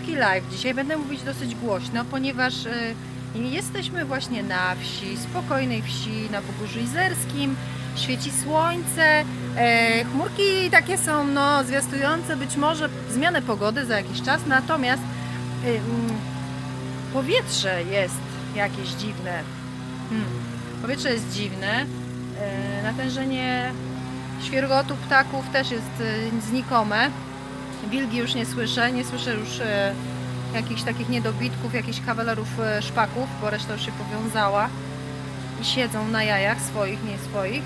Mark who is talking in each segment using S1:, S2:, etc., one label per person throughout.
S1: krótki live. Dzisiaj będę mówić dosyć głośno, ponieważ y, jesteśmy właśnie na wsi, spokojnej wsi na Pogórzu Izerskim. Świeci słońce, e, chmurki takie są no, zwiastujące być może zmianę pogody za jakiś czas, natomiast y, mm, powietrze jest jakieś dziwne. Hmm. Powietrze jest dziwne. E, natężenie świergotu ptaków też jest e, znikome. Wilgi już nie słyszę, nie słyszę już e, jakichś takich niedobitków, jakichś kawalerów e, szpaków, bo reszta już się powiązała i siedzą na jajach swoich, nie swoich.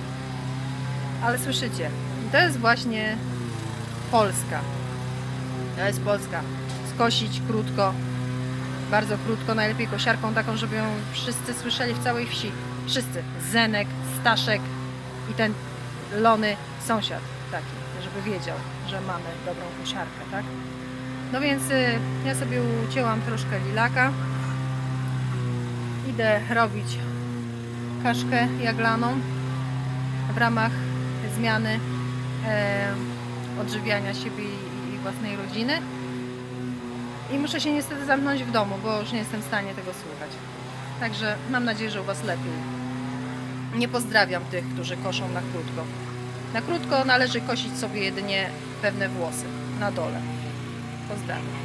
S1: Ale słyszycie, to jest właśnie Polska. To jest Polska. Skosić krótko, bardzo krótko, najlepiej kosiarką taką, żeby ją wszyscy słyszeli w całej wsi. Wszyscy. Zenek, Staszek i ten Lony sąsiad taki, żeby wiedział, że mamy dobrą kosiarkę, tak? No więc y, ja sobie ucięłam troszkę lilaka. Idę robić kaszkę jaglaną w ramach zmiany e, odżywiania siebie i, i własnej rodziny. I muszę się niestety zamknąć w domu, bo już nie jestem w stanie tego słuchać. Także mam nadzieję, że u Was lepiej. Nie pozdrawiam tych, którzy koszą na krótko. Na krótko należy kosić sobie jedynie pewne włosy na dole. Pozdrawiam.